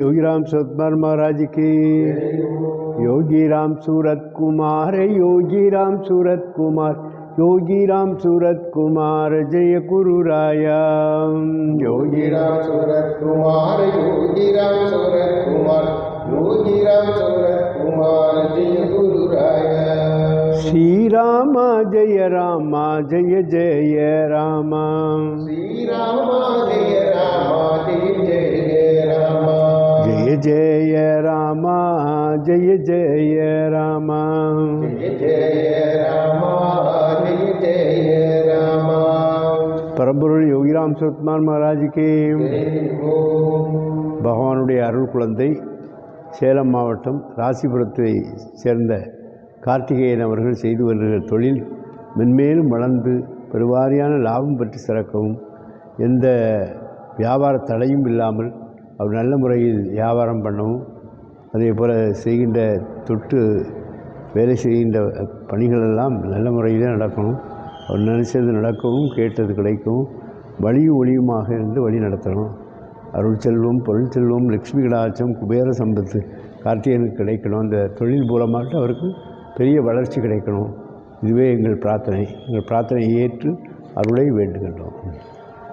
योगी राम सतमर महाराज की। योगी राम सूरत कुमार योगी राम सूरत कुमार योगी राम सूरत कुमार जय गुरु राया योगी राम सूरत कुमार योगी राम सूरत कुमार योगी राम सूरत कुमार जय गुरु राया श्री राम जय राम जय जय राम। श्री राम जय ராமா ஜெய ஜெய ராமா. பரம்பொருள் யோகிராம் சரத்குமார் மகாராஜுக்கு பகவானுடைய அருள் குழந்தை சேலம் மாவட்டம் ராசிபுரத்தை சேர்ந்த கார்த்திகேயன் அவர்கள் செய்து வருகிற தொழில் மென்மேலும் வளர்ந்து பெருவாரியான லாபம் பற்றி சிறக்கவும் எந்த வியாபார தடையும் இல்லாமல் அவர் நல்ல முறையில் வியாபாரம் பண்ணவும் அதே போல் செய்கின்ற தொட்டு வேலை செய்கின்ற பணிகளெல்லாம் நல்ல முறையில் நடக்கணும். அவர் நினச்சது நடக்கவும் கேட்டது கிடைக்கவும் வழியும் ஒளியுமாக இருந்து வழி நடத்தணும். அருள் செல்வம் பொருள் செல்வம் லக்ஷ்மி கடாட்சம் குபேர சம்பத்து கார்த்திகனுக்கு கிடைக்கணும். அந்த தொழில் மூலமாக அவருக்கு பெரிய வளர்ச்சி கிடைக்கணும். இதுவே எங்கள் பிரார்த்தனை. எங்கள் பிரார்த்தனையை ஏற்று அருளை வேண்டுகின்றோம்.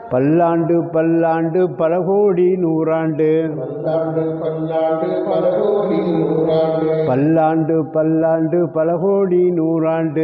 பல்லாண்டு பல்லாண்டு பல கோடி நூறாண்டு. பல்லாண்டு பல்லாண்டு பல கோடி நூறாண்டு. பல்லாண்டு பல்லாண்டு பல கோடி நூறாண்டு.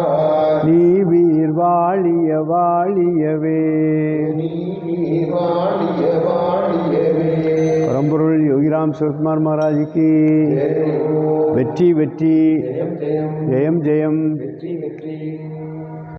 வாழியவே. பரம்பொருள் யோகிராம் சுரத்குமார் மகாராஜுக்கு வெற்றி வெற்றி. ஜெயம் ஜெயம்.